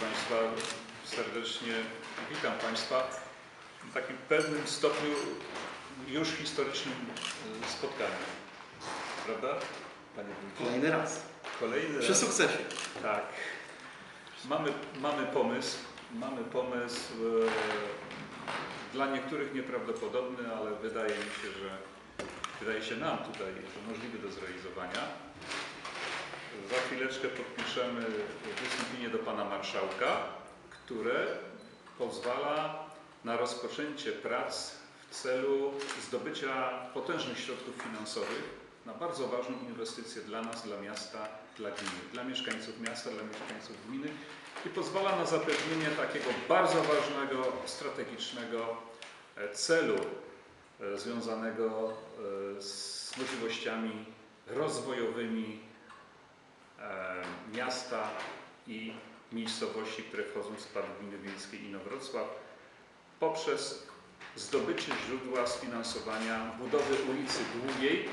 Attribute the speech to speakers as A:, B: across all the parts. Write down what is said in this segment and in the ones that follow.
A: Państwa, serdecznie witam Państwa w takim pewnym stopniu już historycznym e, spotkaniu. Prawda? Panie Wójcie?
B: Kolejny raz.
A: Kolejny
B: Przy
A: raz.
B: sukcesie.
A: Tak. Mamy, mamy pomysł, mamy pomysł e, dla niektórych nieprawdopodobny, ale wydaje mi się, że wydaje się nam tutaj, że możliwy do zrealizowania. Chwileczkę podpiszemy wystąpienie do pana marszałka, które pozwala na rozpoczęcie prac w celu zdobycia potężnych środków finansowych na bardzo ważną inwestycję dla nas, dla miasta, dla gminy, dla mieszkańców miasta, dla mieszkańców gminy i pozwala na zapewnienie takiego bardzo ważnego, strategicznego e, celu e, związanego e, z możliwościami rozwojowymi miasta i miejscowości, które wchodzą w skład gminy wiejskiej Inowrocław poprzez zdobycie źródła sfinansowania budowy ulicy Długiej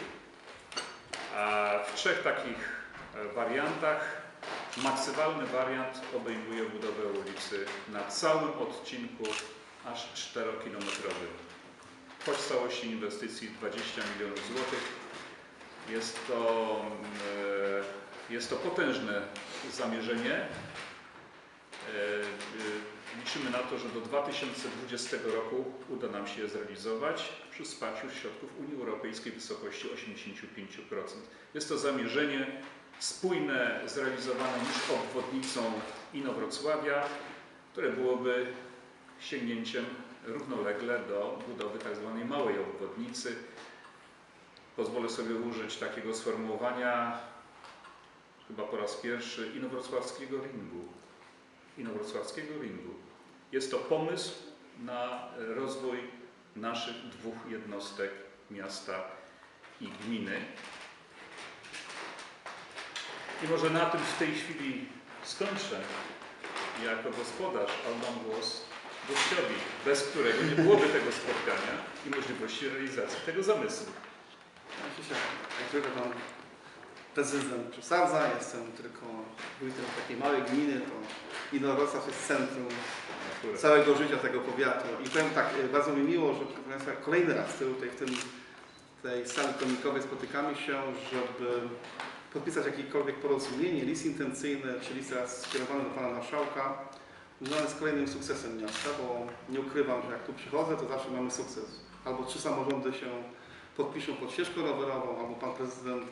A: w trzech takich e, wariantach. Maksymalny wariant obejmuje budowę ulicy na całym odcinku aż 4-kilometrowym. Koszt całości inwestycji 20 milionów złotych. Jest to, e, jest to potężne zamierzenie. E, e, Liczymy na to, że do 2020 roku uda nam się je zrealizować przy wsparciu środków Unii Europejskiej w wysokości 85%. Jest to zamierzenie spójne, zrealizowane niż obwodnicą Inowrocławia, które byłoby sięgnięciem równolegle do budowy tzw. małej obwodnicy. Pozwolę sobie użyć takiego sformułowania chyba po raz pierwszy inowrocławskiego ringu. Inowrocławskiego ringu. Jest to pomysł na rozwój naszych dwóch jednostek miasta i gminy. I może na tym w tej chwili skończę. Jako gospodarz oddam głos gościowi, bez którego nie byłoby tego spotkania i możliwości realizacji tego zamysłu.
B: Myślę, że jak zwykle pan prezydent przesadza, jestem tylko wójtem takiej małej gminy, to Inowrocław jest centrum całego życia tego powiatu. I powiem tak, e, bardzo mi miło, że Państwa, kolejny raz tutaj w tym, tej sali komikowej spotykamy się, żeby podpisać jakiekolwiek porozumienie, list intencyjny, czy list skierowany do Pana Marszałka, związany z kolejnym sukcesem miasta, bo nie ukrywam, że jak tu przychodzę, to zawsze mamy sukces. Albo trzy samorządy się podpiszą pod ścieżką rowerową, albo Pan Prezydent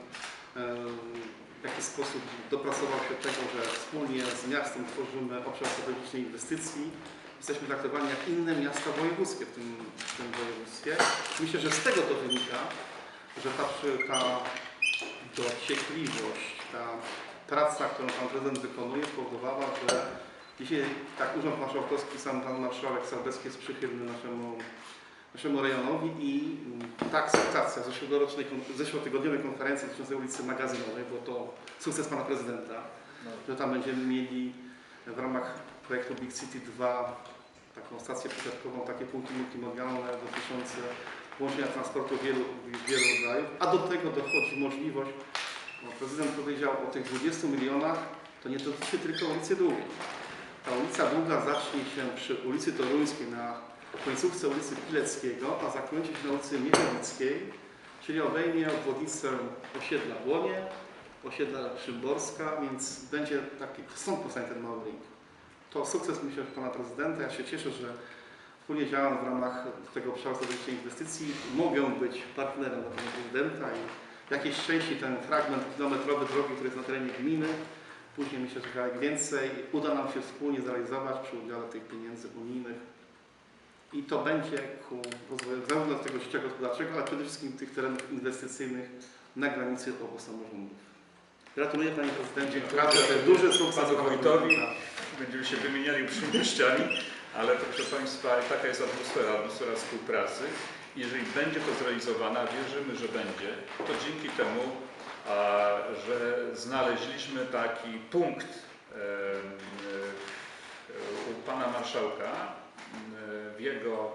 B: w jakiś sposób dopracował się tego, że wspólnie z miastem tworzymy obszar strategicznej inwestycji. Jesteśmy traktowani jak inne miasta wojewódzkie w tym, w tym województwie. Myślę, że z tego to wynika, że ta, ta dociekliwość, ta praca, którą Pan Prezydent wykonuje, spowodowała, że dzisiaj tak Urząd Marszałkowski, sam Pan Marszałek Salbecki jest przychylny naszemu, naszemu rejonowi i mm, ta akceptacja zeszłorocznej, zeszłotygodniowej konferencji dotyczącej ulicy Magazynowej, bo to sukces Pana Prezydenta,
A: No,
B: że tam będziemy mieli w ramach projektu Big City 2 taką stację przesiadkową, takie punkty multimodalne dotyczące łączenia transportu wielu, wielu rodzajów, a do tego dochodzi możliwość, bo prezydent powiedział o tych 20 milionach, to nie dotyczy tylko ulicy Długiej. Ta ulica Długa zacznie się przy ulicy Toruńskiej na końcówce ulicy Pileckiego, a zakończy się na ulicy Miechowickiej, czyli obejmie obwodnicę osiedla Błonie, osiedla Szymborska, więc będzie taki, stąd powstanie ten mały ring. To sukces myślę, że Pana Prezydenta. Ja się cieszę, że wspólnie działam w ramach tego obszaru strategicznej inwestycji. Mogę być partnerem dla Pana Prezydenta i w jakiejś części ten fragment kilometrowy drogi, który jest na terenie gminy, później myślę, że kawałek więcej, uda nam się wspólnie zrealizować przy udziale tych pieniędzy unijnych. I to będzie ku rozwojowi zarówno tego życia gospodarczego, ale przede wszystkim tych terenów inwestycyjnych na granicy obu samorządów. Gratuluję Panie Prezydencie. Jest duży sukces.
A: Wójtowi. Będziemy się wymieniali uprzejmościami, ale proszę Państwa, taka jest atmosfera, atmosfera współpracy. Jeżeli będzie to zrealizowane, a wierzymy, że będzie, to dzięki temu, a, że znaleźliśmy taki punkt e, u Pana Marszałka w jego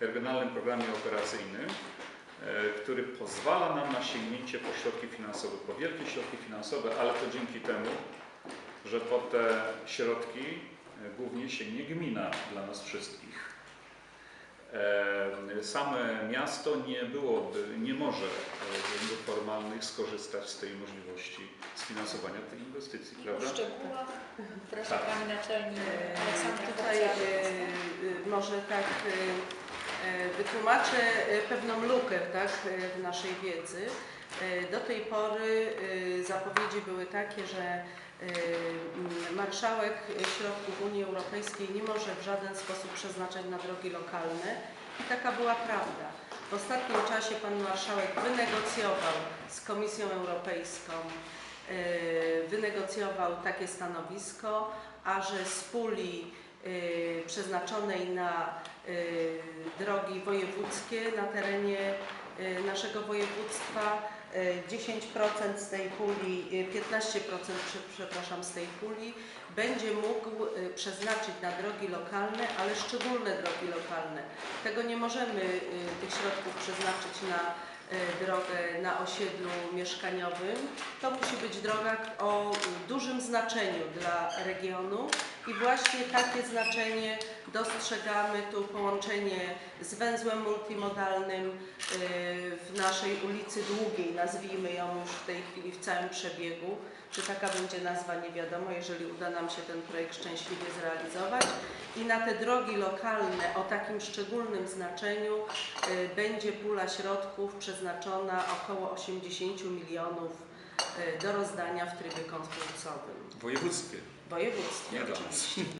A: regionalnym programie operacyjnym, e, który pozwala nam na sięgnięcie po środki finansowe, po wielkie środki finansowe, ale to dzięki temu, że po te środki e, głównie sięgnie gmina dla nas wszystkich. E, Same miasto nie byłoby, nie może ze względów formalnych skorzystać z tej możliwości sfinansowania tej inwestycji,
C: W
A: prawda?
C: szczegółach, proszę
A: Tak.
C: Pani Naczelnik Aleksandra
D: Tutaj może tak e, e, wytłumaczę e, pewną lukę tak, w naszej wiedzy. Do tej pory zapowiedzi były takie, że e, m, marszałek środków Unii Europejskiej nie może w żaden sposób przeznaczać na drogi lokalne i taka była prawda. W ostatnim czasie pan marszałek wynegocjował z Komisją Europejską wynegocjował takie stanowisko, a że z puli przeznaczonej na e, drogi wojewódzkie na terenie e, naszego województwa e, 10% z tej puli, e, 15% prze- przepraszam, z tej puli będzie mógł przeznaczyć na drogi lokalne, ale szczególne drogi lokalne. Tego nie możemy tych środków przeznaczyć na drogę na osiedlu mieszkaniowym. To musi być droga o dużym znaczeniu dla regionu i właśnie takie znaczenie dostrzegamy tu połączenie z węzłem multimodalnym y, w naszej ulicy Długiej, nazwijmy ją już w tej chwili w całym przebiegu. Czy taka będzie nazwa, nie wiadomo, jeżeli uda nam się ten projekt szczęśliwie zrealizować. I na te drogi lokalne o takim szczególnym znaczeniu y, będzie pula środków przeznaczona około 80 milionów y, do rozdania w trybie konkursowym.
A: Wojewódzkie.
D: Województwie oczywiście.